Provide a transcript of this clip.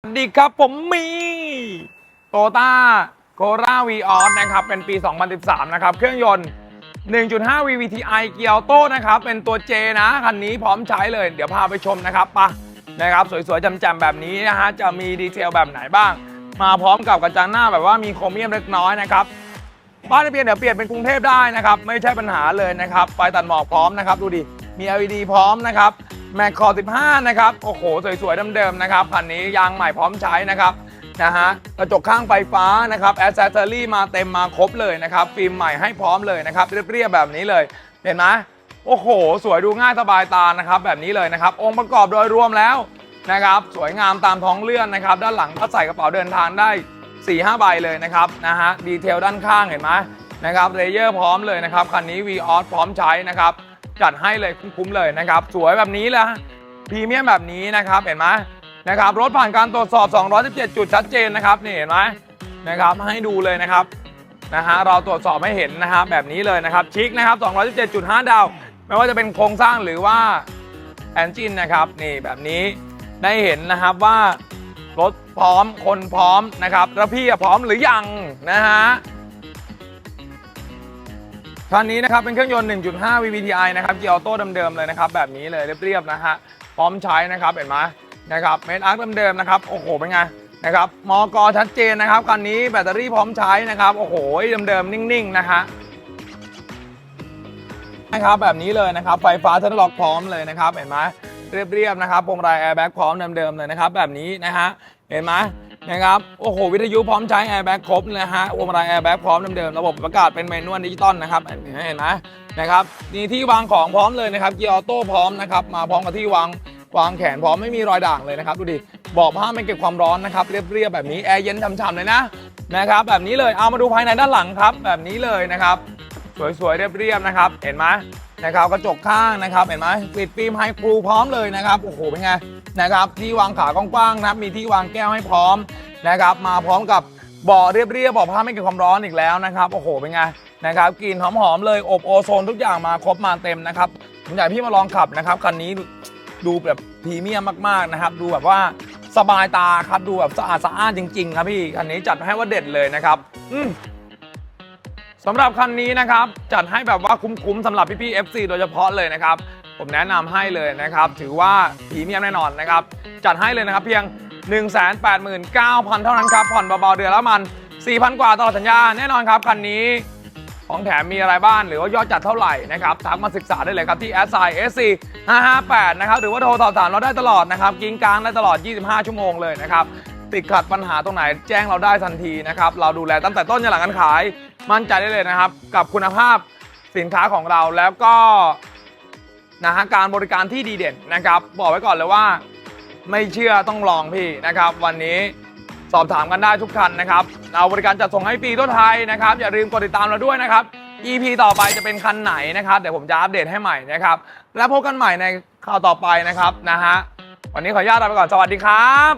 สวัสดีครับผมมีโตต้าโคราวีออสนะครับ เป็นปี 2013 นะครับ เครื่องยนต์ 1.5 VVTi เกียร์ออโต้นะครับ เป็นตัว J นะ คันนี้พร้อมใช้เลย เดี๋ยวพาไปชมนะครับปะนะครับ สวยๆจำๆแบบนี้นะฮะ จะมีดีเทลแบบไหนบ้าง มาพร้อมกับกระจังหน้าแบบว่ามีโครเมียมเล็กน้อยนะครับป้ายทะเบียนเดี๋ยวเปลี่ยนเป็นกรุงเทพได้นะครับ ไม่ใช่ปัญหาเลยนะครับไฟตัดหมอกพร้อมนะครับ ดูดิ มี LED พร้อมนะครับ แมคคอ15 นะครับ โอ้โห สวยๆเดิมๆนะครับคันนี้ยางใหม่พร้อมใช้นะครับนะฮะกระจกข้างไฟฟ้านะครับแอสเซสซอรี่มาเต็มมาครบเลยนะครับ ฟิล์มใหม่ให้พร้อมเลยนะครับ เรียบๆแบบนี้เลย เห็นไหมโอ้โห สวยดูง่ายสบายตานะครับ แบบนี้เลยนะครับ องค์ประกอบโดยรวมแล้วนะครับ สวยงามตามท้องเลื่อนนะครับ ด้านหลังก็ใส่กระเป๋าเดินทางได้4 5ใบเลยนะครับนะฮะดีเทลด้านข้างเห็นไหมนะครับเลเยอร์พร้อมเลยนะครับคันนี้ v ีออสพร้อมใช้นะครับ จัดให้เลยคุ้มๆเลยนะครับ สวยแบบนี้เลยพรีเมียมแบบนี้นะครับเห็นไหมนะครับรถผ่านการตรวจสอบ 217 จุดชัดเจนนะครับนี่เห็นไหมนะครับให้ดูเลยนะครับนะฮะเราตรวจสอบให้เห็นนะครับแบบนี้เลยนะครับชิคนะครับ 217.5 ดาว ไม่ว่าจะเป็นโครงสร้างหรือว่าแอนจินนะครับนี่แบบนี้ได้เห็นนะครับว่ารถพร้อมคนพร้อมนะครับแล้วพี่อะพร้อมหรือยังนะฮะ คันนี้นะครับเป็นเครื่องยนต์ 1.5 VVTi นะครับเกียร์ออโต้เดิมๆเลยนะครับแบบนี้เลยเรียบๆนะฮะพร้อมใช้นะครับเห็นไหมนะครับเมทอาร์คเดิมๆนะครับโอ้โหเป็นไงนะครับมอกอชัดเจนนะครับคันนี้แบตเตอรี่พร้อมใช้นะครับโอ้โหเดิมๆนิ่งๆนะฮะนะครับแบบนี้เลยนะครับไฟฟ้าเทอร์ล็อกพร้อมเลยนะครับเห็นไหมเรียบๆนะครับพวงมาลัยแอร์แบ็กพร้อมเดิมๆเลยนะครับแบบนี้นะฮะเห็นไหม นะครับ โอ้โห วิทยุพร้อมใช้แอร์แบ็กครบนะฮะวงมาลัยแอร์แบ็กพร้อมเดิมๆ ระบบประกาศเป็นเมนวลดิจิตอลนะครับ เห็นไหมนะครับมีที่วางของพร้อมเลยนะครับ เกียร์ออโต้พร้อมนะครับ มาพร้อมกับที่วางวางแขนพร้อมไม่มีรอยด่างเลยนะครับ ดูดิเบอกผ้าไม่เก็บความร้อนนะครับ เรียบๆแบบนี้ แอร์เย็นฉ่ำๆเลยนะนะครับ แบบนี้เลย เอามาดูภายในด้านหลังครับ แบบนี้เลยนะครับ สวยๆ เรียบๆ นะครับ เห็นไหมนะครับ กระจกข้างนะครับ เห็นไหมปิดฟิล์มไฮครูพร้อมเลยนะครับ โอ้โห เป็นไง นะครับ ที่วางขากว้างๆนะครับ มีที่วางแก้วให้พร้อม นะครับมาพร้อมกับเบาะเรียบๆเบาะผ้าไม่เก็บความร้อนอีกแล้วนะครับโอ้โหเป็นไงนะครับกลิ่นหอมๆเลยอบโอโซนทุกอย่างมาครบมาเต็มนะครับผมอยากพี่มาลองขับนะครับคันนี้ดูแบบพรีเมียมมากๆนะครับ ดูแบบว่าสบายตาครับดูแบบสะอาดสะอ้านจริงๆ ครับพี่คันนี้จัดให้ว่าเด็ดเลยนะครับ อืมสำหรับคันนี้นะครับ จัดให้แบบว่าคุ้มๆสำหรับพี่ๆ FC โดยเฉพาะเลยนะครับ ผมแนะนำให้เลยนะครับ ถือว่าพรีเมียมแน่นอนนะครับ จัดให้เลยนะครับเพียง 189,000 เท่านั้นครับ ผ่อนเบาๆเดือนละมัน 4,000 กว่าตลอดสัญญา แน่นอนครับ คันนี้ ของแถมมีอะไรบ้างหรือว่ายอดจัดเท่าไหร่นะครับทักมาศึกษาได้เลยครับที่ s i s c 558นะครับ หรือว่าโทรสอบถามเราได้ตลอดนะครับ กิ้งกลางได้ตลอด 25 ชั่วโมงเลยนะครับ ติดขัดปัญหาตรงไหนแจ้งเราได้ทันทีนะครับ เราดูแลตั้งแต่ต้นจนหลังการขาย มั่นใจได้เลยนะครับ กับคุณภาพสินค้าของเราแล้วก็นะฮะการบริการที่ดีเด่นนะครับ บอกไว้ก่อนเลยว่า ไม่เชื่อต้องลองพี่นะครับ วันนี้สอบถามกันได้ทุกคันนะครับ เราบริการจัดส่งให้ฟรีทั่วไทยนะครับ อย่าลืมกดติดตามเราด้วยนะครับ EP ต่อไปจะเป็นคันไหนนะครับ เดี๋ยวผมจะอัปเดตให้ใหม่นะครับ แล้วพบกันใหม่ในข่าวต่อไปนะครับนะฮะวันนี้ขออนุญาตลาไปก่อนสวัสดีครับ